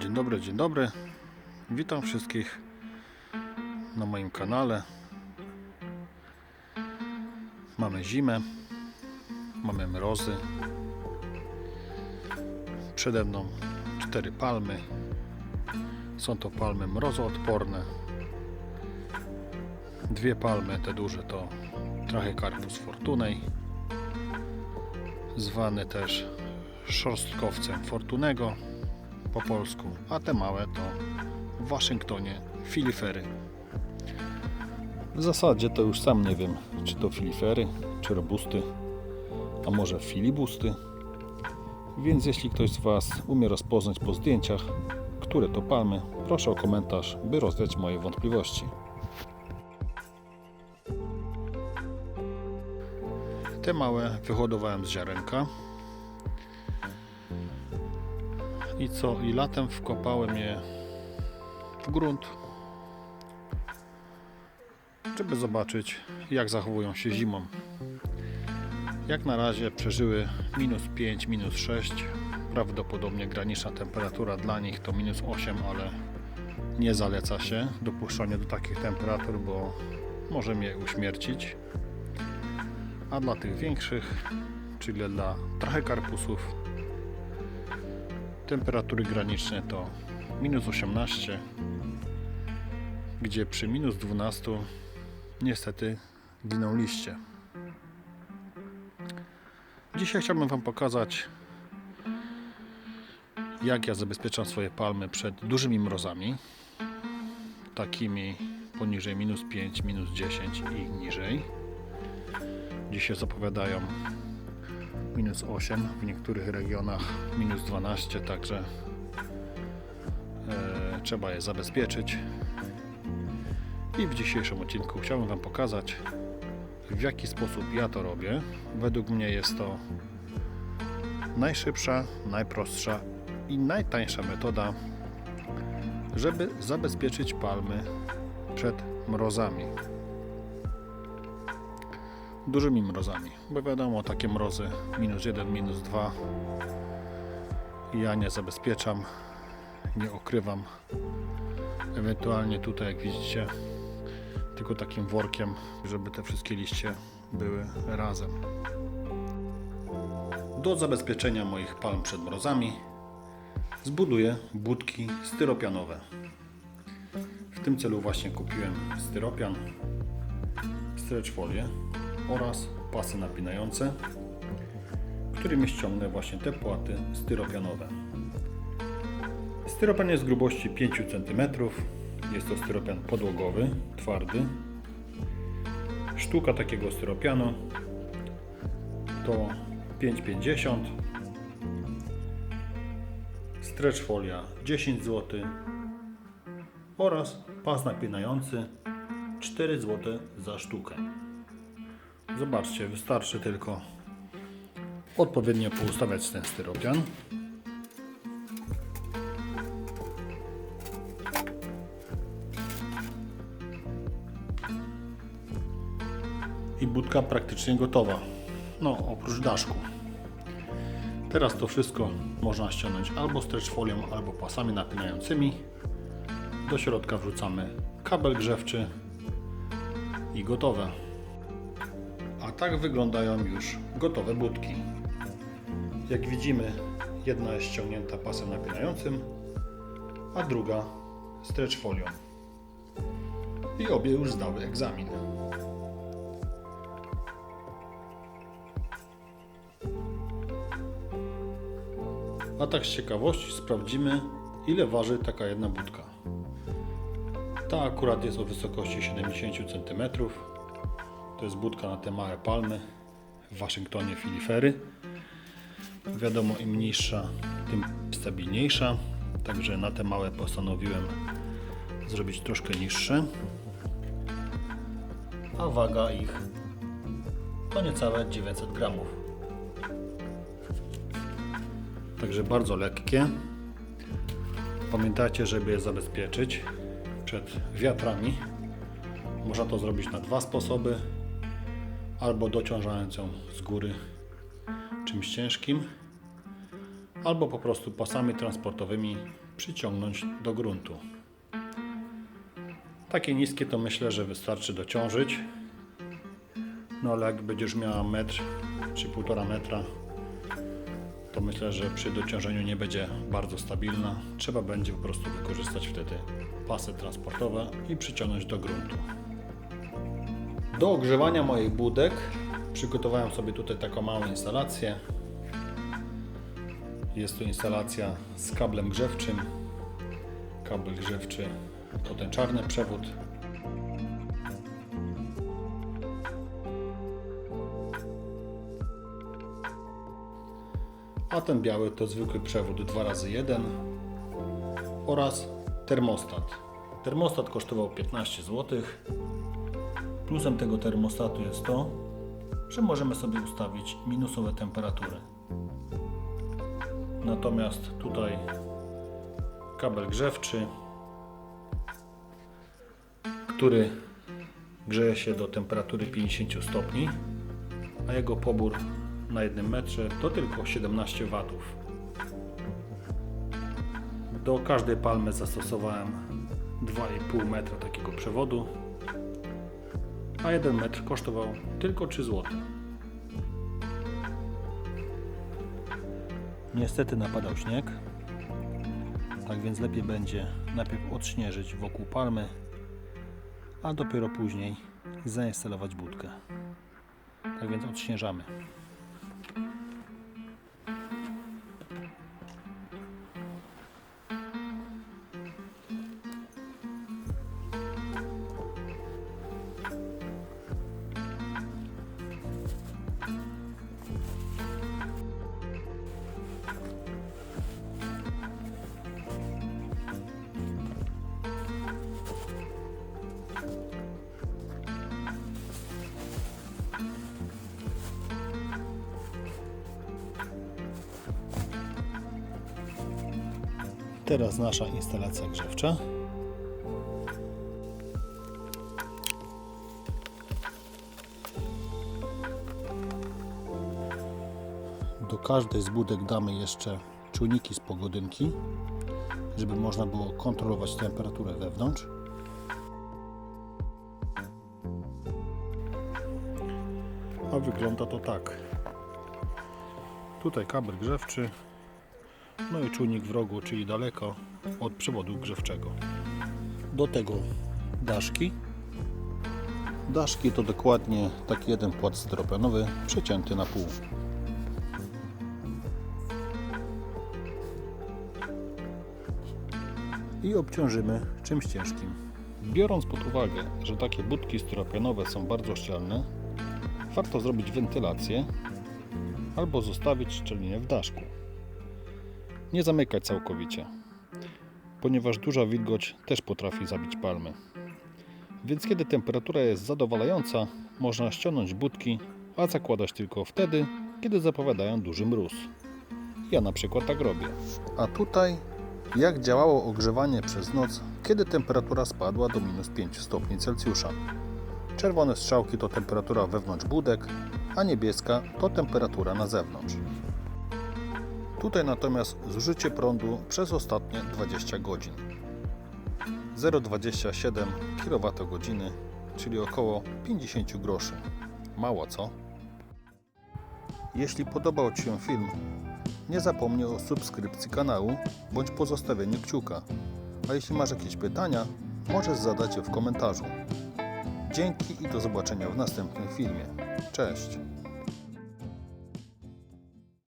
Dzień dobry, dzień dobry. Witam wszystkich na moim kanale. Mamy zimę, mamy mrozy. Przede mną cztery palmy. Są to palmy mrozoodporne. Dwie palmy, te duże, to Trachycarpus fortunej, zwany też szorstkowcem fortunego po polsku, a te małe to w Waszyngtonie filifery. W zasadzie to już sam nie wiem, czy to filifery, czy robusty, a może filibusty. Więc jeśli ktoś z Was umie rozpoznać po zdjęciach, które to palmy, proszę o komentarz, by rozwiać moje wątpliwości. Te małe wyhodowałem z ziarenka. I co? I latem wkopałem je w grunt, żeby zobaczyć, jak zachowują się zimą. Jak na razie przeżyły minus 5, minus 6. Prawdopodobnie graniczna temperatura dla nich to minus 8, ale nie zaleca się dopuszczanie do takich temperatur, bo może mnie uśmiercić. A dla tych większych, czyli dla trachykarpusów, temperatury graniczne to minus 18, gdzie przy minus 12 niestety giną liście. Dzisiaj chciałbym Wam pokazać, jak ja zabezpieczam swoje palmy przed dużymi mrozami, takimi poniżej minus 5, minus 10 i niżej. Dzisiaj zapowiadają minus 8, w niektórych regionach minus 12, także e, trzeba je zabezpieczyć. I w dzisiejszym odcinku chciałbym Wam pokazać, w jaki sposób ja to robię. Według mnie jest to najszybsza, najprostsza i najtańsza metoda, żeby zabezpieczyć palmy przed mrozami dużymi mrozami, bo wiadomo, takie mrozy minus 1, minus 2 ja nie zabezpieczam, nie okrywam. Ewentualnie tutaj, jak widzicie, tylko takim workiem, żeby te wszystkie liście były razem. Do zabezpieczenia moich palm przed mrozami zbuduję budki styropianowe. W tym celu właśnie kupiłem styropian, stretch folię oraz pasy napinające, którymi ściągnę właśnie te płaty styropianowe. Styropian jest grubości 5 cm. Jest to styropian podłogowy, twardy. Sztuka takiego styropianu to 5,50 Stretch folia 10 zł oraz pas napinający 4 zł za sztukę. Zobaczcie, wystarczy tylko odpowiednio poustawiać ten styropian. I budka praktycznie gotowa. No, oprócz daszku. Teraz to wszystko można ściągnąć albo stretch folią, albo pasami napinającymi. Do środka wrzucamy kabel grzewczy i gotowe. Tak wyglądają już gotowe budki. Jak widzimy, jedna jest ściągnięta pasem napinającym, a druga stretch folią. I obie już zdały egzamin. A tak z ciekawości sprawdzimy, ile waży taka jedna budka. Ta akurat jest o wysokości 70 cm. To jest budka na te małe palmy w Waszyngtonie filifery. Wiadomo, im niższa, tym stabilniejsza. Także na te małe postanowiłem zrobić troszkę niższe. A waga ich to niecałe 900 gramów. Także bardzo lekkie. Pamiętajcie, żeby je zabezpieczyć przed wiatrami. Można to zrobić na dwa sposoby. Albo dociążając ją z góry czymś ciężkim, albo po prostu pasami transportowymi przyciągnąć do gruntu. Takie niskie to myślę, że wystarczy dociążyć. No ale jak będziesz miała metr czy półtora metra, to myślę, że przy dociążeniu nie będzie bardzo stabilna. Trzeba będzie po prostu wykorzystać wtedy pasy transportowe i przyciągnąć do gruntu. Do ogrzewania moich budek przygotowałem sobie tutaj taką małą instalację. Jest to instalacja z kablem grzewczym. Kabel grzewczy to ten czarny przewód. A ten biały to zwykły przewód 2x1 oraz termostat. Termostat kosztował 15 zł. Plusem tego termostatu jest to, że możemy sobie ustawić minusowe temperatury. Natomiast tutaj kabel grzewczy, który grzeje się do temperatury 50 stopni, a jego pobór na jednym metrze to tylko 17 W. Do każdej palmy zastosowałem 2,5 metra takiego przewodu, a 1 metr kosztował tylko 3 zł. Niestety napadał śnieg, tak więc lepiej będzie najpierw odśnieżyć wokół palmy, a dopiero później zainstalować budkę. Tak więc odśnieżamy. Teraz nasza instalacja grzewcza. Do każdej z budek damy jeszcze czujniki z pogodynki, żeby można było kontrolować temperaturę wewnątrz. A wygląda to tak. Tutaj kabel grzewczy, no i czujnik w rogu, czyli daleko od przewodu grzewczego. Do tego daszki. Daszki to dokładnie taki jeden płat styropianowy przecięty na pół. I obciążymy czymś ciężkim. Biorąc pod uwagę, że takie budki styropianowe są bardzo szczelne, warto zrobić wentylację albo zostawić szczelinę w daszku nie zamykać całkowicie, ponieważ duża wilgoć też potrafi zabić palmy. Więc kiedy temperatura jest zadowalająca, można ściągnąć budki, a zakładać tylko wtedy, kiedy zapowiadają duży mróz. Ja na przykład tak robię. A tutaj jak działało ogrzewanie przez noc, kiedy temperatura spadła do minus 5 stopni Celsjusza. Czerwone strzałki to temperatura wewnątrz budek, a niebieska to temperatura na zewnątrz. Tutaj natomiast zużycie prądu przez ostatnie 20 godzin. 0,27 kWh, czyli około 50 groszy. Mało co? Jeśli podobał Ci się film, nie zapomnij o subskrypcji kanału bądź pozostawieniu kciuka. A jeśli masz jakieś pytania, możesz zadać je w komentarzu. Dzięki i do zobaczenia w następnym filmie. Cześć!